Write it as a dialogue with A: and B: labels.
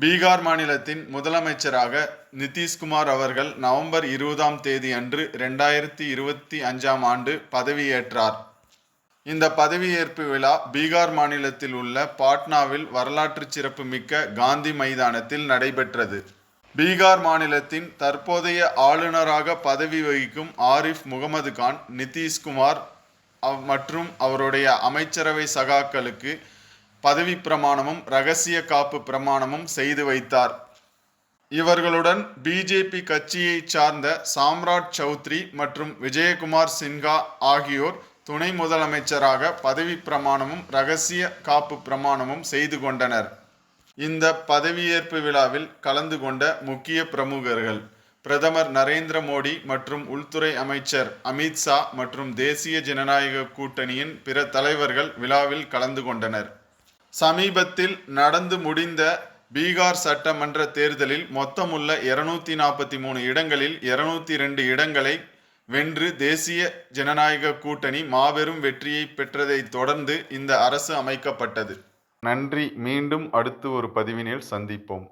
A: பீகார் மாநிலத்தின் முதலமைச்சராக நிதிஷ்குமார் அவர்கள் நவம்பர் இருபதாம் தேதி அன்று ரெண்டாயிரத்தி இருபத்தி அஞ்சாம் ஆண்டு பதவியேற்றார். இந்த பதவியேற்பு விழா பீகார் மாநிலத்தில் உள்ள பாட்னாவில் வரலாற்று சிறப்புமிக்க காந்தி மைதானத்தில் நடைபெற்றது. பீகார் மாநிலத்தின் தற்போதைய ஆளுநராக பதவி வகிக்கும் ஆரிஃப் முகமது கான் நிதிஷ்குமார் அவ்- மற்றும் அவருடைய அமைச்சரவை சகாக்களுக்கு பதவி பிரமாணமும் ரகசிய காப்பு பிரமாணமும் செய்து வைத்தார். இவர்களுடன் பிஜேபி கட்சியைச் சார்ந்த சாம்ராட் சௌத்ரி மற்றும் விஜயகுமார் சின்ஹா ஆகியோர் துணை முதலமைச்சராக பதவி பிரமாணமும் ரகசிய காப்பு பிரமாணமும் செய்து கொண்டனர். இந்த பதவியேற்பு விழாவில் கலந்து கொண்ட முக்கிய பிரமுகர்கள் பிரதமர் நரேந்திர மோடி மற்றும் உள்துறை அமைச்சர் அமித்ஷா மற்றும் தேசிய ஜனநாயக கூட்டணியின் பிற தலைவர்கள் விழாவில் கலந்து கொண்டனர். சமீபத்தில் நடந்து முடிந்த பீகார் சட்டமன்ற தேர்தலில் மொத்தமுள்ள இருநூத்தி நாற்பத்தி மூணு இடங்களில் இருநூத்தி ரெண்டு இடங்களை வென்று தேசிய ஜனநாயக கூட்டணி மாபெரும் வெற்றியை பெற்றதைத் தொடர்ந்து இந்த அரசு அமைக்கப்பட்டது. நன்றி. மீண்டும் அடுத்து ஒரு பதிவினில் சந்திப்போம்.